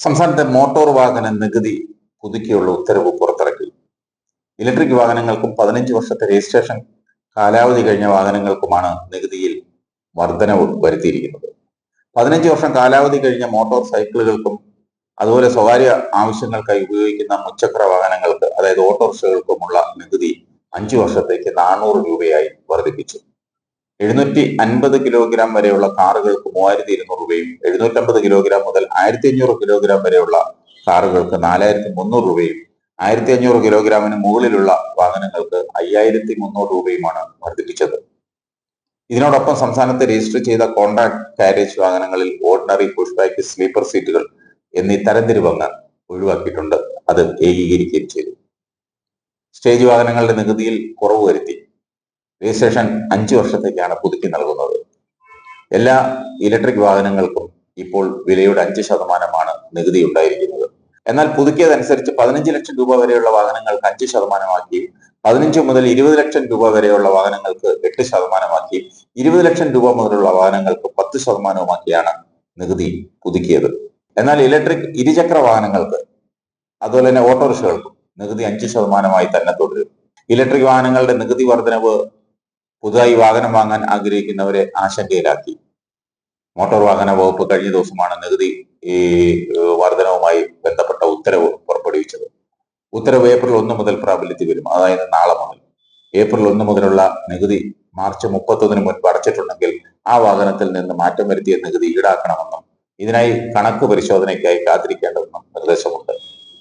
സംസ്ഥാനത്തെ മോട്ടോർ വാഹന നികുതി പുതുക്കിയുള്ള ഉത്തരവ് പുറത്തിറക്കി. ഇലക്ട്രിക് വാഹനങ്ങൾക്കും പതിനഞ്ച് വർഷത്തെ രജിസ്ട്രേഷൻ കാലാവധി കഴിഞ്ഞ വാഹനങ്ങൾക്കുമാണ് നികുതിയിൽ വർധനവ് വരുത്തിയിരിക്കുന്നത്. പതിനഞ്ച് വർഷം കാലാവധി കഴിഞ്ഞ മോട്ടോർ സൈക്കിളുകൾക്കും അതുപോലെ സ്വകാര്യ ആവശ്യങ്ങൾക്കായി ഉപയോഗിക്കുന്ന മുച്ചക്ര വാഹനങ്ങൾക്ക് അതായത് ഓട്ടോറിക്ഷകൾക്കുമുള്ള നികുതി അഞ്ചു വർഷത്തേക്ക് നാനൂറ് രൂപയായി വർദ്ധിപ്പിച്ചു എഴുന്നൂറ്റി അൻപത് കിലോഗ്രാം വരെയുള്ള കാറുകൾക്ക് മൂവായിരത്തി ഇരുന്നൂറ് രൂപയും എഴുന്നൂറ്റമ്പത് കിലോഗ്രാം മുതൽ ആയിരത്തി അഞ്ഞൂറ് കിലോഗ്രാം വരെയുള്ള കാറുകൾക്ക് നാലായിരത്തി മുന്നൂറ് രൂപയും ആയിരത്തി അഞ്ഞൂറ് കിലോഗ്രാമിന് മുകളിലുള്ള വാഹനങ്ങൾക്ക് അയ്യായിരത്തി മുന്നൂറ് രൂപയുമാണ് വർദ്ധിപ്പിച്ചത്. ഇതിനോടൊപ്പം സംസ്ഥാനത്ത് രജിസ്റ്റർ ചെയ്ത കോൺട്രാക്ട് കാരേജ് വാഹനങ്ങളിൽ ഓർഡിനറി പുഷ് ബാക്ക് സ്ലീപ്പർ സീറ്റുകൾ എന്നീ തരംതിരിവങ്ങ് ഒഴിവാക്കിയിട്ടുണ്ട്. അത് ഏകീകരിക്കുകയും ചെയ്തു. സ്റ്റേജ് വാഹനങ്ങളുടെ നികുതിയിൽ കുറവ് വരുത്തി. രജിസ്ട്രേഷൻ അഞ്ചു വർഷത്തേക്കാണ് പുതുക്കി നൽകുന്നത്. എല്ലാ ഇലക്ട്രിക് വാഹനങ്ങൾക്കും ഇപ്പോൾ വിലയുടെ അഞ്ച് ശതമാനമാണ് നികുതി ഉണ്ടായിരിക്കുന്നത്. എന്നാൽ പുതുക്കിയതനുസരിച്ച് പതിനഞ്ച് ലക്ഷം രൂപ വരെയുള്ള വാഹനങ്ങൾക്ക് അഞ്ച് ശതമാനമാക്കി പതിനഞ്ച് മുതൽ ഇരുപത് ലക്ഷം രൂപ വരെയുള്ള വാഹനങ്ങൾക്ക് എട്ട് ശതമാനമാക്കി ഇരുപത് ലക്ഷം രൂപ മുതലുള്ള വാഹനങ്ങൾക്ക് പത്ത് ശതമാനവുമാക്കിയാണ് നികുതി പുതുക്കിയത്. എന്നാൽ ഇലക്ട്രിക് ഇരുചക്ര വാഹനങ്ങൾക്ക് അതുപോലെ തന്നെ ഓട്ടോറിക്ഷകൾക്കും നികുതി അഞ്ച് ശതമാനമായി തന്നെ തുടരും. ഇലക്ട്രിക് വാഹനങ്ങളുടെ നികുതി വർധനവ് പുതുതായി വാഹനം വാങ്ങാൻ ആഗ്രഹിക്കുന്നവരെ ആശങ്കയിലാക്കി. മോട്ടോർ വാഹന വകുപ്പ് കഴിഞ്ഞ ദിവസമാണ് നികുതി ഈ വർധനവുമായി ബന്ധപ്പെട്ട ഉത്തരവ് പുറപ്പെടുവിച്ചത്. ഉത്തരവ് ഏപ്രിൽ ഒന്ന് മുതൽ പ്രാബല്യത്തിൽ വരും. അതായത് നാളെ മുതൽ. ഏപ്രിൽ ഒന്ന് മുതലുള്ള നികുതി മാർച്ച് മുപ്പത്തൊന്നിന് മുൻപ് അടച്ചിട്ടുണ്ടെങ്കിൽ ആ വാഹനത്തിൽ നിന്ന് മാറ്റം വരുത്തിയ നികുതി ഈടാക്കണമെന്നും ഇതിനായി കണക്ക് പരിശോധനയ്ക്കായി കാത്തിരിക്കേണ്ടതെന്നും നിർദ്ദേശമുണ്ട്.